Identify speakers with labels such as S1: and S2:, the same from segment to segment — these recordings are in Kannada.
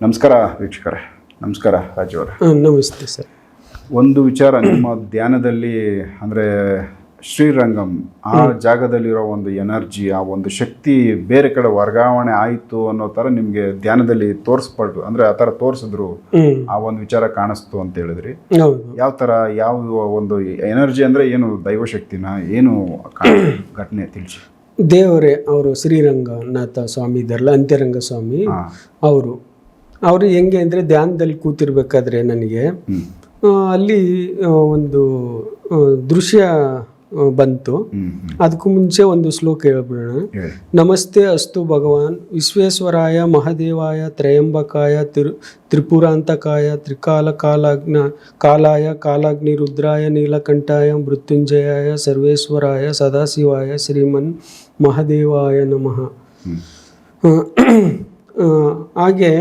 S1: ನಮಸ್ಕಾರ ವೀಕ್ಷಕರೇ. ನಮಸ್ಕಾರ
S2: ರಾಜೀವರ ನಮಸ್ತೆ ಸರ್.
S1: ಒಂದು ವಿಚಾರ ನಿಮ್ಮ ಧ್ಯಾನದಲ್ಲಿ ಅಂದರೆ ಶ್ರೀರಂಗಂ ಆ ಜಾಗದಲ್ಲಿರೋ ಒಂದು ಎನರ್ಜಿ ಆ ಒಂದು ಶಕ್ತಿ ಬೇರೆ ಕಡೆ ವರ್ಗಾವಣೆ ಆಯಿತು ಅನ್ನೋ ಥರ ನಿಮಗೆ ಧ್ಯಾನದಲ್ಲಿ ತೋರಿಸ್ಪಡ್ರು ಅಂದರೆ ಆ ಥರ ತೋರಿಸಿದ್ರು ಆ ಒಂದು ವಿಚಾರ ಕಾಣಿಸ್ತು ಅಂತ ಹೇಳಿದ್ರಿ. ಯಾವ ಥರ ಯಾವ ಒಂದು ಎನರ್ಜಿ ಅಂದರೆ ಏನು ದೈವಶಕ್ತಿನ ಏನು ಘಟನೆ ತಿಳಿಸಿ?
S2: ದೇವರೇ ಅವರು ಶ್ರೀರಂಗನಾಥ ಸ್ವಾಮಿ ಇದ್ದಾರಲ್ಲ ಅಂತ್ಯರಂಗ ಸ್ವಾಮಿ ಅವರು ಅವರು ಹೆಂಗೆ ಅಂದರೆ ಧ್ಯಾನದಲ್ಲಿ ಕೂತಿರ್ಬೇಕಾದ್ರೆ ನನಗೆ ಅಲ್ಲಿ ಒಂದು ದೃಶ್ಯ ಬಂತು. ಅದಕ್ಕೂ ಮುಂಚೆ ಒಂದು ಶ್ಲೋಕ ಹೇಳ್ಬಿಡೋಣ.
S1: ಹೇಳಿ.
S2: ನಮಸ್ತೆ ಅಸ್ತು ಭಗವಾನ್ ವಿಶ್ವೇಶ್ವರಾಯ ಮಹಾದೇವಾಯ ತ್ರಯಂಬಕಾಯ ತಿರು ತ್ರಿಪುರಾಂತಕಾಯ ತ್ರಿಕಾಲ ಕಾಲಾಗ್ನ ಕಾಲಾಯ ಕಾಲಾಗ್ನಿ ರುದ್ರಾಯ ನೀಲಕಂಠಾಯ ಮೃತ್ಯುಂಜಯಾಯ ಸರ್ವೇಶ್ವರಾಯ ಸದಾಶಿವಾಯ ಶ್ರೀಮನ್ ಮಹಾದೇವಾಯ ನಮಃ. ಹಾಗೆ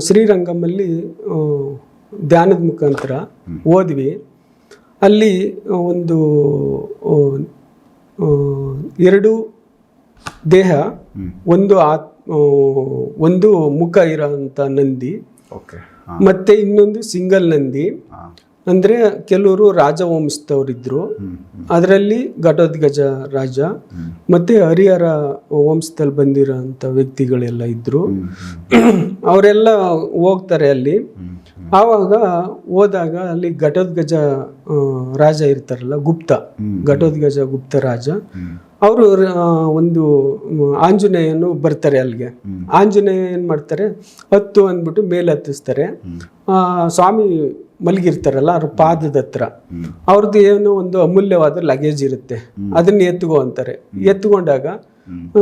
S2: ಶ್ರೀರಂಗಮಲ್ಲಿ ಧ್ಯಾನದ ಮುಖಾಂತರ ಓದ್ವಿ. ಅಲ್ಲಿ ಒಂದು ಎರಡು ದೇಹ ಒಂದು ಆತ್ ಒಂದು ಮುಖ ಇರೋಂಥ ನಂದಿ
S1: ಓಕೆ ಹಾಂ.
S2: ಮತ್ತೆ ಇನ್ನೊಂದು ಸಿಂಗಲ್ ನಂದಿ. ಅಂದರೆ ಕೆಲವರು ರಾಜವಂಶದವರಿದ್ದರು ಅದರಲ್ಲಿ ಘಟೋದ್ಗಜ ರಾಜ ಮತ್ತು ಹರಿಹರ ವಂಶದಲ್ಲಿ ಬಂದಿರೋಂಥ ವ್ಯಕ್ತಿಗಳೆಲ್ಲ ಇದ್ದರು ಅವರೆಲ್ಲ ಹೋಗ್ತಾರೆ ಅಲ್ಲಿ. ಆವಾಗ ಹೋದಾಗ ಅಲ್ಲಿ ಘಟೋದ್ಗಜ ರಾಜ ಇರ್ತಾರಲ್ಲ ಗುಪ್ತ. ಘಟೋದ್ಗಜ ಗುಪ್ತ ರಾಜ. ಅವರು ಒಂದು ಆಂಜನೇಯನು ಬರ್ತಾರೆ ಅಲ್ಲಿಗೆ. ಆಂಜನೇಯ ಏನು ಮಾಡ್ತಾರೆ? ಹತ್ತು ಅಂದ್ಬಿಟ್ಟು ಮೇಲೆ ಹತ್ತಿಸ್ತಾರೆ ಆ, ಸ್ವಾಮಿ ಮಲಗಿರ್ತಾರಲ್ಲ ಅವ್ರ ಪಾದದ ಹತ್ರ. ಅವ್ರದ್ದು ಏನೋ ಒಂದು ಅಮೂಲ್ಯವಾದ ಲಗೇಜ್ ಇರುತ್ತೆ. ಅದನ್ನ ಎತ್ತುಗೋ ಅಂತಾರೆ.
S1: ಎತ್ಕೊಂಡಾಗ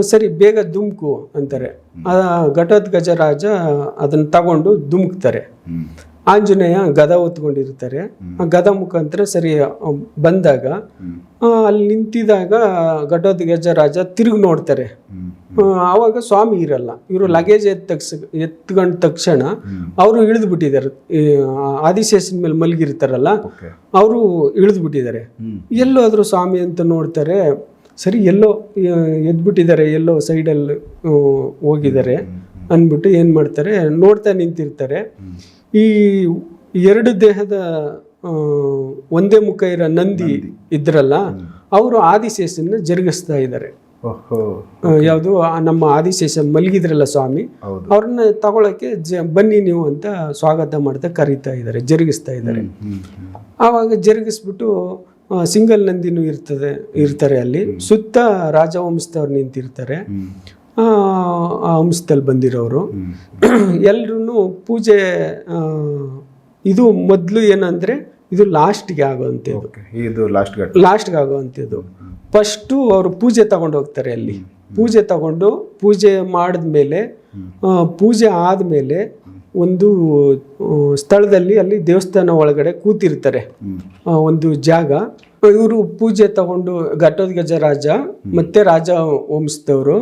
S2: ಸರಿ ಬೇಗ ದುಮ್ಕು ಅಂತಾರೆ. ಆ ಘಟೋದ್ಗಜ ರಾಜ ಅದನ್ನ ತಗೊಂಡು ಧುಮುಕ್ತಾರೆ.
S1: ಹ್ಞೂ
S2: ಆಂಜನೇಯ ಗದ ಹೊತ್ಕೊಂಡಿರ್ತಾರೆ ಆ ಗದ ಮುಖಾಂತರ ಸರಿ ಬಂದಾಗ ಅಲ್ಲಿ ನಿಂತಿದಾಗ ಘಟೋದ್ಗಜ ರಾಜ ತಿರುಗಿ ನೋಡ್ತಾರೆ. ಆವಾಗ ಸ್ವಾಮಿ ಇರಲ್ಲ. ಇವರು ಲಗೇಜ್ ಎತ್ತ ಎತ್ಕೊಂಡ ತಕ್ಷಣ ಅವರು ಇಳಿದು ಬಿಟ್ಟಿದ್ದಾರೆ ಆದಿಶೇಷನ ಮೇಲೆ ಮಲಗಿರ್ತಾರಲ್ಲ ಅವರು ಇಳಿದು ಬಿಟ್ಟಿದ್ದಾರೆ ಸ್ವಾಮಿ ಅಂತ ನೋಡ್ತಾರೆ. ಸರಿ ಎಲ್ಲೋ ಎದ್ಬಿಟ್ಟಿದ್ದಾರೆ ಎಲ್ಲೋ ಸೈಡಲ್ಲಿ ಹೋಗಿದ್ದಾರೆ ಅಂದ್ಬಿಟ್ಟು ಏನು ಮಾಡ್ತಾರೆ ನೋಡ್ತಾ ನಿಂತಿರ್ತಾರೆ. ಈ ಎರಡು ದೇಹದ ಒಂದೇ ಮುಖ ಇರೋ ನಂದಿ ಇದ್ರಲ್ಲ ಅವರು ಆದಿಶೇಷನ ಜರುಗಿಸ್ತಾ ಇದ್ದಾರೆ. ಯಾವುದು ನಮ್ಮ ಆದಿಶೇಷ ಮಲಗಿದ್ರಲ್ಲ ಸ್ವಾಮಿ ಅವ್ರನ್ನ ತಗೊಳಕ್ಕೆ ಜ ಬನ್ನಿ ನೀವು ಅಂತ ಸ್ವಾಗತ ಮಾಡ್ತಾ ಕರೀತಾ ಇದ್ದಾರೆ ಜರುಗಿಸ್ತಾ ಇದ್ದಾರೆ. ಆವಾಗ ಜರುಗಿಸ್ಬಿಟ್ಟು ಸಿಂಗಲ್ ನಂದಿನೂ ಇರ್ತದೆ ಇರ್ತಾರೆ ಅಲ್ಲಿ. ಸುತ್ತ ರಾಜವಂಶದವ್ರು ನಿಂತಿರ್ತಾರೆ. ಆ ವಂಶದಲ್ಲಿ ಬಂದಿರೋರು. ಎಲ್ಲರೂ ಪೂಜೆ ಇದು ಮೊದಲು ಏನಂದರೆ ಇದು ಲಾಸ್ಟ್ಗೆ ಆಗೋವಂಥದ್ದು.
S1: ಇದು ಲಾಸ್ಟ್
S2: ಲಾಸ್ಟ್ಗೆ ಆಗೋವಂಥದ್ದು. ಫಸ್ಟು ಅವರು ಪೂಜೆ ತಗೊಂಡು ಹೋಗ್ತಾರೆ ಅಲ್ಲಿ. ಪೂಜೆ ತಗೊಂಡು ಪೂಜೆ ಮಾಡಿದ್ಮೇಲೆ ಮೇಲೆ ಪೂಜೆ ಆದಮೇಲೆ ಒಂದು ಸ್ಥಳದಲ್ಲಿ ಅಲ್ಲಿ ದೇವಸ್ಥಾನ ಒಳಗಡೆ ಕೂತಿರ್ತಾರೆ. ಒಂದು ಜಾಗ. ಇವರು ಪೂಜೆ ತಗೊಂಡು ಘಟೋದ್ಗಜ ರಾಜ ಮತ್ತೆ ರಾಜ ವಂಶದವರು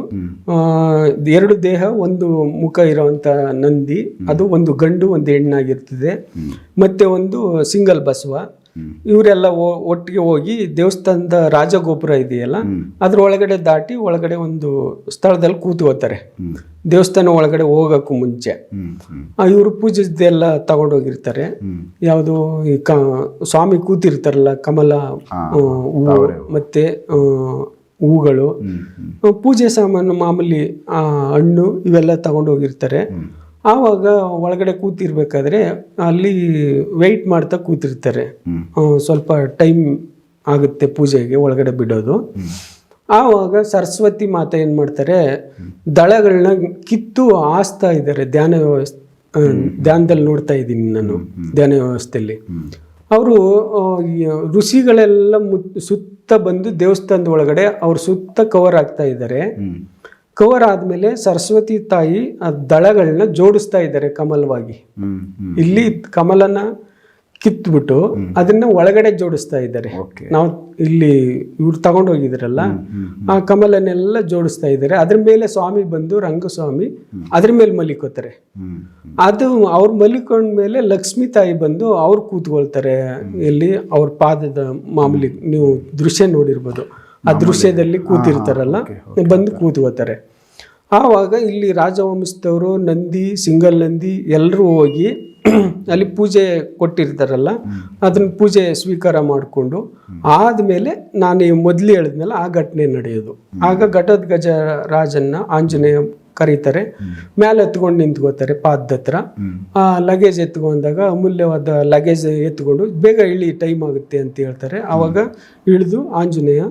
S2: ಎರಡು ದೇಹ ಒಂದು ಮುಖ ಇರುವಂತ ನಂದಿ ಅದು ಒಂದು ಗಂಡು ಒಂದು ಹೆಣ್ಣಾಗಿರ್ತದೆ. ಮತ್ತೆ ಒಂದು ಸಿಂಗಲ್ ಬಸವ. ಇವರೆಲ್ಲ ಒಟ್ಟಿಗೆ ಹೋಗಿ ದೇವಸ್ಥಾನದ ರಾಜಗೋಪುರ ಇದೆಯಲ್ಲ
S1: ಹ್ಞೂ
S2: ಅದ್ರ ಒಳಗಡೆ ದಾಟಿ ಒಳಗಡೆ ಒಂದು ಸ್ಥಳದಲ್ಲಿ ಕೂತ್ಕೋತಾರೆ ದೇವಸ್ಥಾನ ಒಳಗಡೆ ಹೋಗಕ್ಕೂ ಮುಂಚೆ. ಇವರು ಪೂಜೆದೆಲ್ಲ ತಗೊಂಡೋಗಿರ್ತಾರೆ. ಯಾವುದು ಈ ಕ ಸ್ವಾಮಿ ಕೂತಿರ್ತಾರಲ್ಲ ಕಮಲ ಮತ್ತೆ ಹೂಗಳು. ಪೂಜೆ ಸಾಮಾನು ಮಾಮೂಲಿ ಆ, ಹಣ್ಣು ಇವೆಲ್ಲ ತಗೊಂಡೋಗಿರ್ತಾರೆ. ಆವಾಗ ಒಳಗಡೆ ಕೂತಿರ್ಬೇಕಾದ್ರೆ ಅಲ್ಲಿ ವೆಯ್ಟ್ ಮಾಡ್ತಾ ಕೂತಿರ್ತಾರೆ. ಸ್ವಲ್ಪ ಟೈಮ್ ಆಗುತ್ತೆ ಪೂಜೆಗೆ ಒಳಗಡೆ ಬಿಡೋದು. ಆವಾಗ ಸರಸ್ವತಿ ಮಾತೆ ಏನು ಮಾಡ್ತಾರೆ ದಳಗಳನ್ನ ಕಿತ್ತು ಆಸ್ತಾ ಇದ್ದಾರೆ. ಧ್ಯಾನ ವ್ಯವಸ್ಥೆ ಧ್ಯಾನದಲ್ಲಿ ನೋಡ್ತಾ ಇದ್ದೀನಿ ನಾನು ಧ್ಯಾನ ವ್ಯವಸ್ಥೆಯಲ್ಲಿ. ಅವರು ಋಷಿಗಳೆಲ್ಲ ಮುತ್- ಸುತ್ತ ಬಂದು ದೇವಸ್ಥಾನದ ಒಳಗಡೆ ಅವ್ರ ಸುತ್ತ ಕವರ್ ಆಗ್ತಾ ಇದ್ದಾರೆ. ಕವರ್ ಆದ್ಮೇಲೆ ಸರಸ್ವತಿ ತಾಯಿ ಆ ದಳಗಳನ್ನ ಜೋಡಿಸ್ತಾ ಇದ್ದಾರೆ ಕಮಲವಾಗಿ. ಇಲ್ಲಿ ಕಮಲನ ಕಿತ್ಬಿಟ್ಟು ಅದನ್ನ ಒಳಗಡೆ ಜೋಡಿಸ್ತಾ ಇದ್ದಾರೆ. ನಾವು ಇಲ್ಲಿ ಇವ್ರು ತಗೊಂಡೋಗಿದ್ರಲ್ಲ ಆ ಕಮಲನ್ನೆಲ್ಲ ಜೋಡಿಸ್ತಾ ಇದ್ದಾರೆ. ಅದ್ರ ಮೇಲೆ ಸ್ವಾಮಿ ಬಂದು ರಂಗಸ್ವಾಮಿ ಅದ್ರ ಮೇಲೆ ಮಲಿಕೋತಾರೆ. ಅದು ಅವ್ರು ಮಲಿಕೊಂಡ್ಮೇಲೆ ಲಕ್ಷ್ಮೀ ತಾಯಿ ಬಂದು ಅವ್ರು ಕೂತ್ಕೊಳ್ತಾರೆ. ಇಲ್ಲಿ ಅವ್ರ ಪಾದದ ಮಾಮೂಲಿ ನೀವು ದೃಶ್ಯ ನೋಡಿರ್ಬೋದು. ಆ ದೃಶ್ಯದಲ್ಲಿ ಕೂತಿರ್ತಾರಲ್ಲ? ಬಂದು ಕೂತ್ಕೋತಾರೆ ಆವಾಗ ಇಲ್ಲಿ ರಾಜವಂಶದವರು ನಂದಿ ಸಿಂಗಲ್ ನಂದಿ ಎಲ್ಲರೂ ಹೋಗಿ ಅಲ್ಲಿ ಪೂಜೆ ಕೊಟ್ಟಿರ್ತಾರಲ್ಲ? ಅದನ್ನ ಪೂಜೆ ಸ್ವೀಕಾರ ಮಾಡಿಕೊಂಡು ಆದಮೇಲೆ ನಾನು ಮೊದಲು ಹೇಳಿದ್ನಲ್ಲ ಆ ಘಟನೆ ನಡೆಯೋದು. ಆಗ ಘಟದ ಗಜ ರಾಜನ್ನ ಆಂಜನೇಯ ಕರೀತಾರೆ. ಮೇಲೆ ಎತ್ಕೊಂಡು ನಿಂತ್ಕೋತಾರೆ ಪಾದ ಹತ್ರ. ಆ ಲಗೇಜ್ ಎತ್ಕೊಂಡಾಗ ಅಮೂಲ್ಯವಾದ ಲಗೇಜ್ ಎತ್ಕೊಂಡು ಬೇಗ ಇಳಿ ಟೈಮ್ ಆಗುತ್ತೆ ಅಂತ ಹೇಳ್ತಾರೆ. ಆವಾಗ ಇಳಿದು ಆಂಜನೇಯ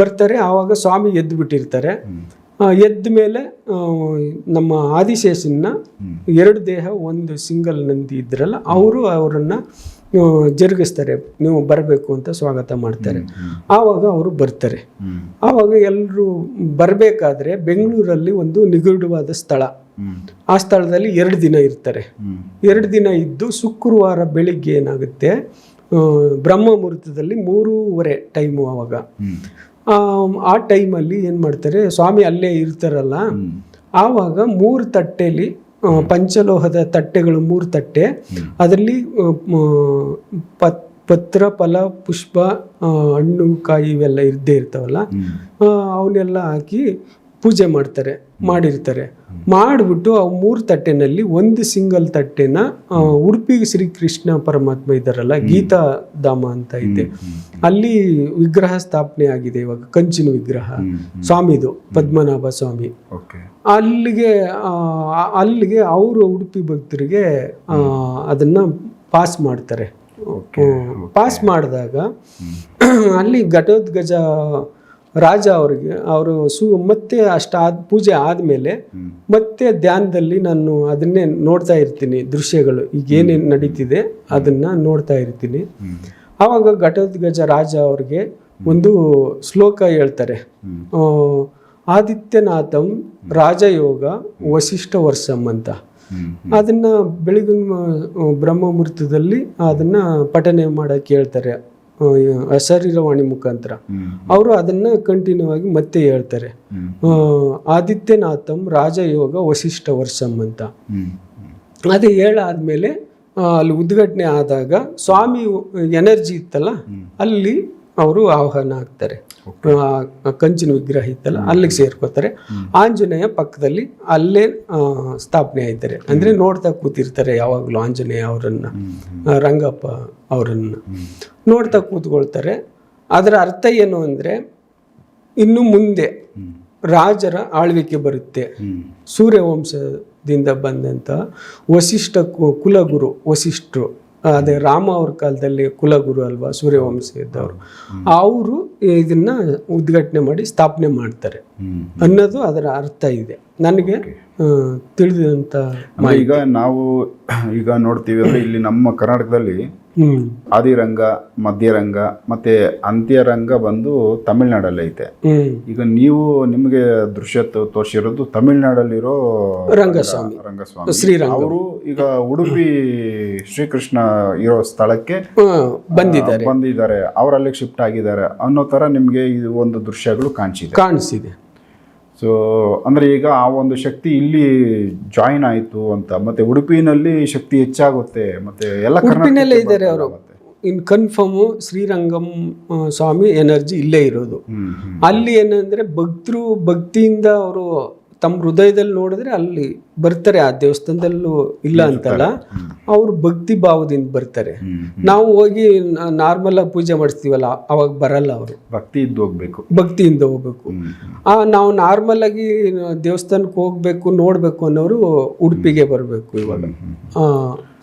S2: ಬರ್ತಾರೆ. ಆವಾಗ ಸ್ವಾಮಿ ಎದ್ದು ಬಿಟ್ಟಿರ್ತಾರೆ ಎದ್ದ ಮೇಲೆ ನಮ್ಮ ಆದಿಶೇಷನ್ನ ಎರಡು ದೇಹ ಒಂದು ಸಿಂಗಲ್ ನಂದಿ ಇದ್ರಲ್ಲ ಅವರು ಅವರನ್ನ ಜರುಗಿಸ್ತಾರೆ ನೀವು ಬರಬೇಕು ಅಂತ ಸ್ವಾಗತ ಮಾಡ್ತಾರೆ. ಆವಾಗ ಅವರು ಬರ್ತಾರೆ. ಆವಾಗ ಎಲ್ಲರೂ ಬರಬೇಕಾದ್ರೆ ಬೆಂಗಳೂರಲ್ಲಿ ಒಂದು ನಿಗೂಢವಾದ ಸ್ಥಳ. ಆ ಸ್ಥಳದಲ್ಲಿ ಎರಡು ದಿನ ಇರ್ತಾರೆ. ಎರಡು ದಿನ ಇದ್ದು ಶುಕ್ರವಾರ ಬೆಳಿಗ್ಗೆ ಏನಾಗುತ್ತೆ ಬ್ರಹ್ಮ ಮುಹೂರ್ತದಲ್ಲಿ ಮೂರೂವರೆ ಟೈಮು ಆವಾಗ. ಆ, ಟೈಮಲ್ಲಿ ಏನು ಮಾಡ್ತಾರೆ ಸ್ವಾಮಿ ಅಲ್ಲೇ ಇರ್ತಾರಲ್ಲ ಆವಾಗ ಮೂರು ತಟ್ಟೆಲಿ ಆ, ಪಂಚಲೋಹದ ತಟ್ಟೆಗಳು ಮೂರು ತಟ್ಟೆ. ಅದರಲ್ಲಿ ಪತ್ ಪತ್ರ ಫಲ ಪುಷ್ಪ ಹಣ್ಣು ಕಾಯಿ ಇವೆಲ್ಲ ಇದ್ದೇ ಇರ್ತಾವಲ್ಲ. ಅವನ್ನೆಲ್ಲ ಹಾಕಿ ಪೂಜೆ ಮಾಡ್ತಾರೆ ಮಾಡಿರ್ತಾರೆ. ಮಾಡಿಬಿಟ್ಟು ಆ ಮೂರು ತಟ್ಟೆನಲ್ಲಿ ಒಂದು ಸಿಂಗಲ್ ತಟ್ಟೆನ ಉಡುಪಿ ಶ್ರೀಕೃಷ್ಣ ಪರಮಾತ್ಮ ಇದ್ದಾರಲ್ಲ ಗೀತಾ ಧಾಮ ಅಂತ ಇದೆ. ಅಲ್ಲಿ ವಿಗ್ರಹ ಸ್ಥಾಪನೆ ಆಗಿದೆ ಇವಾಗ ಕಂಚಿನ ವಿಗ್ರಹ. ಸ್ವಾಮಿದು ಪದ್ಮನಾಭ ಸ್ವಾಮಿ.
S1: ಓಕೆ.
S2: ಅಲ್ಲಿಗೆ ಅಲ್ಲಿಗೆ ಅವರು ಉಡುಪಿ ಭಕ್ತರಿಗೆ ಅದನ್ನ ಪಾಸ್ ಮಾಡ್ತಾರೆ. ಪಾಸ್ ಮಾಡಿದಾಗ ಅಲ್ಲಿ ಘಟೋದ್ಗಜ ರಾಜ ಅವರಿಗೆ ಅವರು ಸು ಮತ್ತೆ ಅಷ್ಟಾದ ಪೂಜೆ ಆದಮೇಲೆ ಮತ್ತೆ ಧ್ಯಾನದಲ್ಲಿ ನಾನು ಅದನ್ನೇ ನೋಡ್ತಾ ಇರ್ತೀನಿ ದೃಶ್ಯಗಳು. ಈಗ ಏನೇನು ನಡೀತಿದೆ ಅದನ್ನ ನೋಡ್ತಾ ಇರ್ತೀನಿ. ಆವಾಗ ಘಟೋದ್ಗಜ ರಾಜ ಅವ್ರಿಗೆ ಒಂದು ಶ್ಲೋಕ ಹೇಳ್ತಾರೆ. ಆದಿತ್ಯನಾಥಂ ರಾಜಯೋಗ ವಶಿಷ್ಠ ವರ್ಷಂ ಅಂತ. ಅದನ್ನು ಬೆಳಗಿನ ಬ್ರಹ್ಮ ಮುಹೂರ್ತದಲ್ಲಿ ಅದನ್ನ ಪಠನೆ ಮಾಡಕ್ಕೆ ಹೇಳ್ತಾರೆ ಅಶರೀರವಾಣಿ ಮುಖಾಂತರ. ಅವರು ಅದನ್ನ ಕಂಟಿನ್ಯೂ ಆಗಿ ಮತ್ತೆ ಹೇಳ್ತಾರೆ. ಆದಿತ್ಯನಾಥಂ ರಾಜಯೋಗ ವಶಿಷ್ಠ ವರ್ಷಂ ಅಂತ. ಅದು ಹೇಳಾದ್ಮೇಲೆ ಅಲ್ಲಿ ಉದ್ಘಾಟನೆ ಆದಾಗ ಸ್ವಾಮಿ ಎನರ್ಜಿ ಇತ್ತಲ್ಲ ಅಲ್ಲಿ ಅವರು ಆಹ್ವಾನ ಆಗ್ತಾರೆ ಕಂಚಿನ ವಿಗ್ರಹ ಇತ್ತಲ್ಲ ಅಲ್ಲಿಗೆ ಸೇರ್ಕೋತಾರೆ ಆಂಜನೇಯ ಪಕ್ಕದಲ್ಲಿ ಅಲ್ಲೇ ಸ್ಥಾಪನೆ ಆಯ್ತಾರೆ. ಅಂದ್ರೆ ನೋಡ್ತಾ ಕೂತಿರ್ತಾರೆ ಯಾವಾಗಲೂ ಆಂಜನೇಯ ಅವರನ್ನ ರಂಗಪ್ಪ ಅವರನ್ನ. ನೋಡ್ತಾ ಕೂತ್ಕೊಳ್ತಾರೆ. ಅದರ ಅರ್ಥ ಏನು ಅಂದ್ರೆ ಇನ್ನು ಮುಂದೆ ರಾಜರ ಆಳ್ವಿಕೆ ಬರುತ್ತೆ. ಸೂರ್ಯವಂಶದಿಂದ ಬಂದಂಥ ವಸಿಷ್ಠ ಕುಲಗುರು ವಸಿಷ್ಠರು. ಅದೇ ರಾಮ ಅವ್ರ ಕಾಲದಲ್ಲಿ ಕುಲಗುರು ಅಲ್ವಾ ಸೂರ್ಯವಂಶ ಇದ್ದವರು. ಅವರು ಇದನ್ನ ಉದ್ಘಾಟನೆ ಮಾಡಿ ಸ್ಥಾಪನೆ ಮಾಡ್ತಾರೆ. ಅನ್ನೋದು ಅದರ ಅರ್ಥ ಇದೆ. ನನಗೆ ತಿಳಿದಂತ ತಿಳಿದಂಥ
S1: ಈಗ ನಾವು ಈಗ ನೋಡ್ತೀವಿ ಅಂದ್ರೆ ಇಲ್ಲಿ ನಮ್ಮ ಕರ್ನಾಟಕದಲ್ಲಿ ಆದಿರಂಗ ಮಧ್ಯರಂಗ ಮತ್ತೆ ಅಂತ್ಯರಂಗ ಬಂದು ತಮಿಳ್ನಾಡಲ್ಲಿ ಐತೆ. ಈಗ ನೀವು ನಿಮಗೆ ದೃಶ್ಯ ತೋರಿಸಿರೋದು ತಮಿಳ್ನಾಡಲ್ಲಿರೋ
S2: ರಂಗಸ್ವಾಮಿ.
S1: ರಂಗಸ್ವಾಮಿ.
S2: ಶ್ರೀರಾಮ್
S1: ಅವರು ಈಗ ಉಡುಪಿ ಶ್ರೀಕೃಷ್ಣ ಇರೋ ಸ್ಥಳಕ್ಕೆ
S2: ಬಂದಿದ್ದಾರೆ.
S1: ಬಂದಿದ್ದಾರೆ. ಅವರಲ್ಲಿ ಶಿಫ್ಟ್ ಆಗಿದ್ದಾರೆ ಅನ್ನೋ ತರ ನಿಮ್ಗೆ ಇದು ಒಂದು ದೃಶ್ಯಗಳು ಕಾಣಿಸಿದೆ.
S2: ಕಾಣಿಸಿದೆ.
S1: ಸೊ ಅಂದ್ರೆ ಈಗ ಆ ಒಂದು ಶಕ್ತಿ ಇಲ್ಲಿ ಜಾಯಿನ್ ಆಯಿತು ಅಂತ ಮತ್ತೆ ಉಡುಪಿನಲ್ಲಿ ಶಕ್ತಿ ಹೆಚ್ಚಾಗುತ್ತೆ ಮತ್ತೆ ಎಲ್ಲ
S2: ಉಡುಪಿನಲ್ಲೇ ಇದ್ದಾರೆ ಅವರು. In confirm Srirangam Swamy energy ಇಲ್ಲೇ ಇರೋದು. ಅಲ್ಲಿ ಏನಂದ್ರೆ ಭಕ್ತರು ಭಕ್ತಿಯಿಂದ ಅವರು ತಮ್ಮ ಹೃದಯದಲ್ಲಿ ನೋಡಿದ್ರೆ ಅಲ್ಲಿ ಬರ್ತಾರೆ ಆ ದೇವಸ್ಥಾನದಲ್ಲೂ ಇಲ್ಲ ಅಂತಲ್ಲ ಅವರು ಭಕ್ತಿ ಭಾವದಿಂದ ಬರ್ತಾರೆ. ನಾವು ಹೋಗಿ ನಾರ್ಮಲ್ ಆಗಿ ಪೂಜೆ ಮಾಡಿಸ್ತೀವಲ್ಲ ಅವಾಗ ಬರಲ್ಲ ಅವರು.
S1: ಭಕ್ತಿ ಇದ್ದು ಹೋಗ್ಬೇಕು.
S2: ಭಕ್ತಿಯಿಂದ ಹೋಗ್ಬೇಕು. ಆ ನಾವು ನಾರ್ಮಲ್ ಆಗಿ ದೇವಸ್ಥಾನಕ್ಕೆ ಹೋಗ್ಬೇಕು ನೋಡ್ಬೇಕು ಅನ್ನೋರು ಉಡುಪಿಗೆ ಬರಬೇಕು ಇವಾಗ.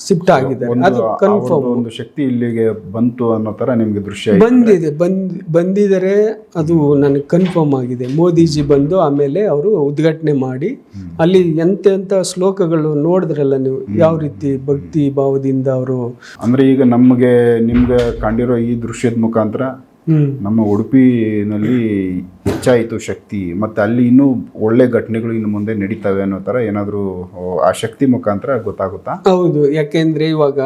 S2: ಶಿಫ್ಟ್ ಆಗಿದೆ ಅದು ಕನ್ಫರ್ಮ್
S1: ಒಂದು ಶಕ್ತಿ ಇಲ್ಲಿಗೆ ಬಂತು ಅನ್ನೋ ತರ ನಿಮ್ಗೆ ದೃಶ್ಯ.
S2: ಬಂದಿದೆ ಬಂದ್ ಬಂದಿದ್ದಾರೆ ಅದು ನನಗೆ ಕನ್ಫರ್ಮ್ ಆಗಿದೆ. ಮೋದಿಜಿ ಬಂದು ಆಮೇಲೆ ಅವರು ಉದ್ಘಾಟನೆ ಮಾಡಿ. ಅಲ್ಲಿ ಎಂತೆಂಥ ಶ್ಲೋಕಗಳು ನೋಡಿದ್ರಲ್ಲ ನೀವು ಯಾವ ರೀತಿ ಭಕ್ತಿ ಭಾವದಿಂದ ಅವರು
S1: ಅಂದ್ರೆ ಈಗ ನಮಗೆ ನಿಮ್ಗೆ ಕಂಡಿರೋ ಈ ದೃಶ್ಯದ ಮುಖಾಂತರ ನಮ್ಮ ಉಡುಪಿನಲ್ಲಿ ಹೆಚ್ಚಾಯಿತು ಶಕ್ತಿ ಮತ್ತು ಅಲ್ಲಿ ಇನ್ನೂ ಒಳ್ಳೆ ಘಟನೆಗಳು ಇನ್ನು ಮುಂದೆ ನಡೀತವೆ ಅನ್ನೋ ಥರ ಏನಾದರೂ ಆ ಶಕ್ತಿ ಮುಖಾಂತರ ಗೊತ್ತಾಗುತ್ತಾ?
S2: ಹೌದು ಯಾಕೆಂದ್ರೆ ಇವಾಗ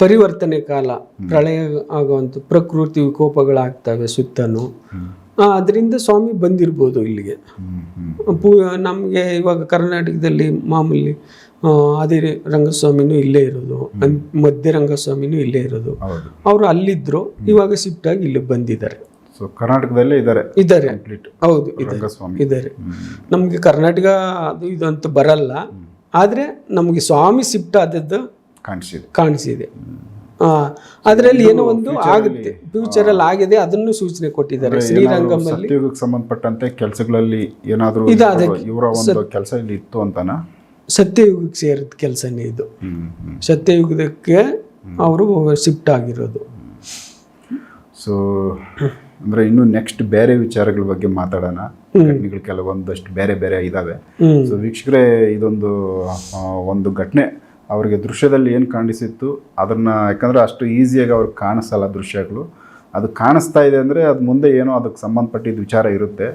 S2: ಪರಿವರ್ತನೆ ಕಾಲ ಪ್ರಳಯ ಆಗುವಂಥ ಪ್ರಕೃತಿ ವಿಕೋಪಗಳಾಗ್ತವೆ ಸುತ್ತನೂ ಅದರಿಂದ ಸ್ವಾಮಿ ಬಂದಿರ್ಬೋದು ಇಲ್ಲಿಗೆ. ಪೂ ನಮಗೆ ಇವಾಗ ಕರ್ನಾಟಕದಲ್ಲಿ ಮಾಮೂಲಿ ಅದೇ ರಂಗಸ್ವಾಮಿನೂ ಇಲ್ಲೇ ಇರೋದು. ಮಧ್ಯ ರಂಗಸ್ವಾಮಿನೂ ಇಲ್ಲೇ ಇರೋದು. ಅವರು ಅಲ್ಲಿದ್ರು ಇವಾಗ ಶಿಫ್ಟ್ ಆಗಿ ಇಲ್ಲಿ ಬಂದಿದ್ದಾರೆ.
S1: ಸೊ ಕರ್ನಾಟಕದಲ್ಲೇ ಇದ್ದಾರೆ.
S2: ಇದ್ದಾರೆ. ಹೌದು ಇದ್ದಾರೆ. ನಮಗೆ ಕರ್ನಾಟಕ ಅದು ಇದಂತೂ ಬರಲ್ಲ. ಆದರೆ ನಮಗೆ ಸ್ವಾಮಿ ಶಿಫ್ಟ್ ಆದದ್ದು
S1: ಕಾಣಿಸಿದೆ.
S2: ಕಾಣಿಸಿದೆ. ಅದರಲ್ಲಿ ಏನೋ ಒಂದು ಆಗುತ್ತೆ. ಫ್ಯೂಚರ್ ಅಲ್ಲಿ ಆಗಿದೆ ಅದನ್ನು ಸೂಚನೆ ಕೊಟ್ಟಿದ್ದಾರೆ. ಶ್ರೀರಂಗಂನಲ್ಲಿ
S1: ಸತ್ಯಯುಗಕ್ಕೆ ಸಂಬಂಧಪಟ್ಟಂತೆ ಕೆಲಸಗಳಲ್ಲಿ ಏನಾದರೂ ಇವರ ಒಂದು ಕೆಲಸ ಇಲ್ಲಿ ಇತ್ತು ಅಂತನಾ?
S2: ಸತ್ಯಯುಗಕ್ಕೆ ಸೇರಿದ ಕೆಲಸನೇ ಇದು. ಸತ್ಯಯುಗಕ್ಕೆ ಅವರು ಶಿಫ್ಟ್ ಆಗಿರೋದು.
S1: ಸೊ ಅಂದ್ರೆ ಇನ್ನು ನೆಕ್ಸ್ಟ್ ಬೇರೆ ವಿಚಾರಗಳ ಬಗ್ಗೆ ಮಾತಾಡೋಣ. ಘಟನೆಗಳು ಕೆಲವೊಂದಷ್ಟು ಬೇರೆ ಬೇರೆ ಇದಾವೆ. ಸೊ ವೀಕ್ಷಕರೇ ಇದೊಂದು ಒಂದು ಘಟನೆ. ಅವ್ರಿಗೆ ದೃಶ್ಯದಲ್ಲಿ ಏನು ಕಾಣಿಸಿತ್ತು ಅದನ್ನ ಯಾಕಂದ್ರೆ ಅಷ್ಟು ಈಸಿಯಾಗಿ ಅವ್ರಿಗೆ ಕಾಣಿಸಲ್ಲ ದೃಶ್ಯಗಳು. ಅದು ಕಾಣಿಸ್ತಾ ಇದೆ ಅಂದರೆ ಅದು ಮುಂದೆ ಏನೋ ಅದಕ್ಕೆ ಸಂಬಂಧಪಟ್ಟಿದ್ದ ವಿಚಾರ ಇರುತ್ತೆ.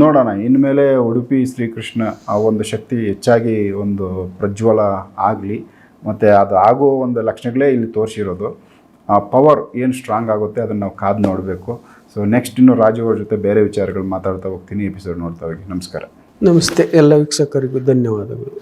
S1: ನೋಡೋಣ ಇನ್ಮೇಲೆ ಉಡುಪಿ ಶ್ರೀಕೃಷ್ಣ ಆ ಒಂದು ಶಕ್ತಿ ಹೆಚ್ಚಾಗಿ ಒಂದು ಪ್ರಜ್ವಲ ಆಗಲಿ ಮತ್ತು ಅದು ಆಗೋ ಒಂದು ಲಕ್ಷಣಗಳೇ ಇಲ್ಲಿ ತೋರಿಸಿರೋದು. ಆ ಪವರ್ ಏನು ಸ್ಟ್ರಾಂಗ್ ಆಗುತ್ತೆ ಅದನ್ನು ನಾವು ಕಾದು ನೋಡಬೇಕು. ಸೊ ನೆಕ್ಸ್ಟ್ ಇನ್ನು ರಾಜು ಅವ್ರ ಜೊತೆ ಬೇರೆ ವಿಚಾರಗಳು ಮಾತಾಡ್ತಾ ಹೋಗ್ತೀನಿ ಎಪಿಸೋಡ್ ನೋಡ್ತಾ ಹೋಗಿ. ನಮಸ್ಕಾರ.
S2: ನಮಸ್ತೆ, ಎಲ್ಲ ವೀಕ್ಷಕರಿಗೂ ಧನ್ಯವಾದಗಳು.